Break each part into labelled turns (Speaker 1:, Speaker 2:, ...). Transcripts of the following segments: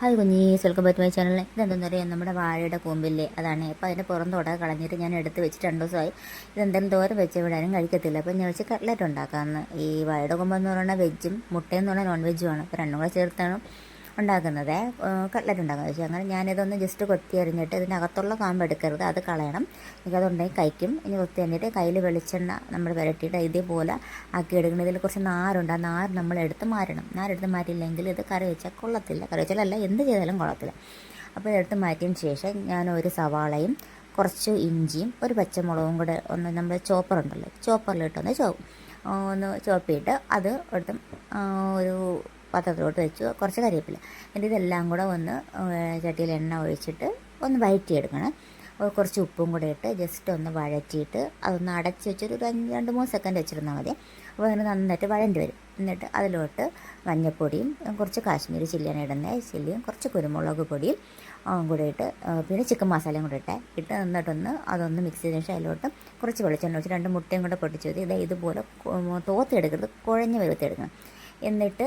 Speaker 1: Hi കുഞ്ഞീസ് welcome back my channel ഇതെന്താണെന്ന് അറിയാം നമ്മുടെ വാഴയുടെ കൂമ്പില്ലേ? അതാണ്. അപ്പോൾ അതിന്റെ പുറം തോട കളഞ്ഞിട്ട് ഞാൻ എടുത്ത് വെച്ചിട്ട് രണ്ട് ദിവസമായി. ഇതെന്തായാലും തോരം വെച്ച് വിടാനും കഴിക്കത്തില്ല. അപ്പോൾ ഞാൻ വെച്ച് കട്ട്ലറ്റ് ഉണ്ടാക്കാമെന്ന് ഈ വാഴയുടെ കൂമ്പെന്ന് പറഞ്ഞാൽ വെജും മുട്ടയെന്ന് പറഞ്ഞാൽ നോൺ വെജുമാണ് അപ്പോൾ രണ്ടും കൂടെ ചേർത്താണ്. ഉണ്ടാക്കുന്നത്. കട്ട്ലറ്റ് ഉണ്ടാക്കുന്നത് വെച്ചാൽ അങ്ങനെ ഞാനിതൊന്ന് ജസ്റ്റ് കൊത്തി എറിഞ്ഞിട്ട് അകത്തുള്ള കാമ്പ് എടുക്കരുത്. അത് കളയണം. എനിക്കതുണ്ടെങ്കിൽ കഴിക്കും. ഇനി കൊത്തി എറിഞ്ഞിട്ട് കയ്യിൽ വെളിച്ചെണ്ണ നമ്മൾ പുരട്ടിയിട്ട് ഇതേപോലെ ആക്കി എടുക്കണം. ഇതിൽ കുറച്ച് നാരുണ്ട്. ആ നാര് നമ്മൾ എടുത്ത് മാറ്റണം. നാരെടുത്ത് മാറ്റിയില്ലെങ്കിൽ ഇത് കറി വെച്ചാൽ കൊള്ളത്തില്ല. കറി വെച്ചാലല്ല എന്ത് ചെയ്താലും കൊള്ളത്തില്ല. അപ്പോൾ ഇതെടുത്ത് മാറ്റിയതിന് ശേഷം ഞാൻ ഒരു സവാളയും കുറച്ച് ഇഞ്ചിയും ഒരു പച്ചമുളകും കൂടെ ഒന്ന് നമ്മൾ ചോപ്പർ ഉണ്ടല്ലോ ചോപ്പറിലിട്ടൊന്ന് ചോ ഒന്ന് ചോപ്പിയിട്ട് അത് എടുത്ത് ഒരു പാത്രത്തിലോട്ട് വെച്ചു. കുറച്ച് കരിയപ്പില്ല എന്നിട്ട് ഇതെല്ലാം കൂടെ ഒന്ന് ചട്ടിയിൽ എണ്ണ ഒഴിച്ചിട്ട് ഒന്ന് വഴറ്റിയെടുക്കണം കുറച്ച് ഉപ്പും കൂടെ ഇട്ട് ജസ്റ്റ് ഒന്ന് വഴറ്റിയിട്ട് അതൊന്ന് അടച്ച് വെച്ചൊരു അഞ്ച് രണ്ട് മൂന്ന് സെക്കൻഡ് വെച്ചിരുന്നാൽ മതി. അപ്പോൾ അതിന് നന്നായിട്ട് വഴണ്ടി വരും. എന്നിട്ട് അതിലോട്ട് മഞ്ഞൾപ്പൊടിയും കുറച്ച് കാശ്മീരി ചില്ലിയാണ് ഇടുന്നത് ചില്ലിയും കുറച്ച് കുരുമുളക് പൊടിയും കൂടെ ഇട്ട് പിന്നെ ചിക്കൻ മസാലയും കൂടെ ഇട്ടേ. ഇട്ട് നന്നായിട്ടൊന്ന് അതൊന്ന് മിക്സ് ചെയ്തതിന് ശേഷം അതിലോട്ട് കുറച്ച് വെളിച്ചെണ്ണ വെച്ച് രണ്ട് മുട്ടയും കൂടെ പൊട്ടിച്ച് ഇതേ ഇതുപോലെ തോത്തെടുക്കരുത് കുഴഞ്ഞ് വെളുത്തെടുക്കണം എന്നിട്ട്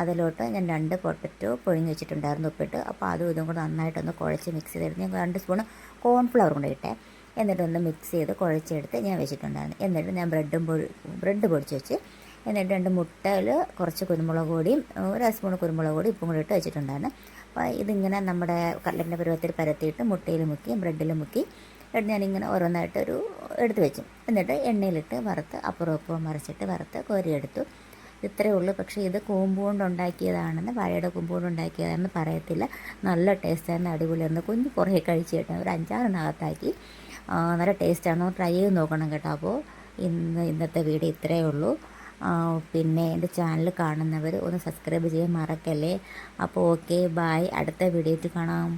Speaker 1: അതിലോട്ട് ഞാൻ രണ്ട് പൊട്ടറ്റോ പൊഴിഞ്ഞ് വെച്ചിട്ടുണ്ടായിരുന്നു ഉപ്പിട്ട്. അപ്പോൾ അതും ഇതും കൂടെ നന്നായിട്ടൊന്ന് കുഴച്ച് മിക്സ് ചെയ്തെടുത്ത് ഞാൻ രണ്ട് സ്പൂൺ കോൺഫ്ലവർ കൊണ്ട് ഇട്ടേ. എന്നിട്ടൊന്ന് മിക്സ് ചെയ്ത് കുഴച്ചെടുത്ത് ഞാൻ വെച്ചിട്ടുണ്ടായിരുന്നു. എന്നിട്ട് ഞാൻ ബ്രെഡും പൊടി ബ്രെഡ് പൊടിച്ച് വെച്ച് എന്നിട്ട് രണ്ട് മുട്ടയിൽ കുറച്ച് കുരുമുളക് പൊടിയും ഒരു സ്പൂൺ കുരുമുളക് പൊടി ഉപ്പും കൂടി ഇട്ട് വെച്ചിട്ടുണ്ടായിരുന്നു. അപ്പോൾ ഇതിങ്ങനെ നമ്മുടെ കടലിന്റെ പരുവത്തിൽ പരത്തിയിട്ട് മുട്ടയിൽ മുക്കി ബ്രെഡിൽ മുക്കി എന്നിട്ട് ഞാനിങ്ങനെ ഓരോന്നായിട്ട് ഒരു എടുത്ത് വെച്ചു. എന്നിട്ട് എണ്ണയിലിട്ട് വറുത്ത് അപ്പുറം അപ്പുറം മറിച്ചിട്ട് വറുത്ത് കോരിയെടുത്തു. ഇത്രയേ ഉള്ളൂ. പക്ഷേ ഇത് കൂമ്പ് കൊണ്ട് ഉണ്ടാക്കിയതാണെന്ന് വാഴയുടെ കൂമ്പ് ഉണ്ടാക്കിയതാണെന്ന് പറയത്തില്ല. നല്ല ടേസ്റ്റായിരുന്നു അടിപൊളിയായിരുന്നു. കുഞ്ഞ് കുറേ കഴിച്ച് കേട്ടോ. ഒരു അഞ്ചാറിനകത്താക്കി. നല്ല ടേസ്റ്റാണ്. ട്രൈ ചെയ്ത് നോക്കണം കേട്ടോ. അപ്പോൾ ഇന്ന് ഇന്നത്തെ വീഡിയോ ഇത്രയേ ഉള്ളൂ. പിന്നെ എന്റെ ചാനൽ കാണുന്നവർ ഒന്ന് സബ്സ്ക്രൈബ് ചെയ്യാൻ മറക്കല്ലേ? അപ്പോൾ ഓക്കെ ബായ് അടുത്ത വീഡിയോയിൽ കാണാം.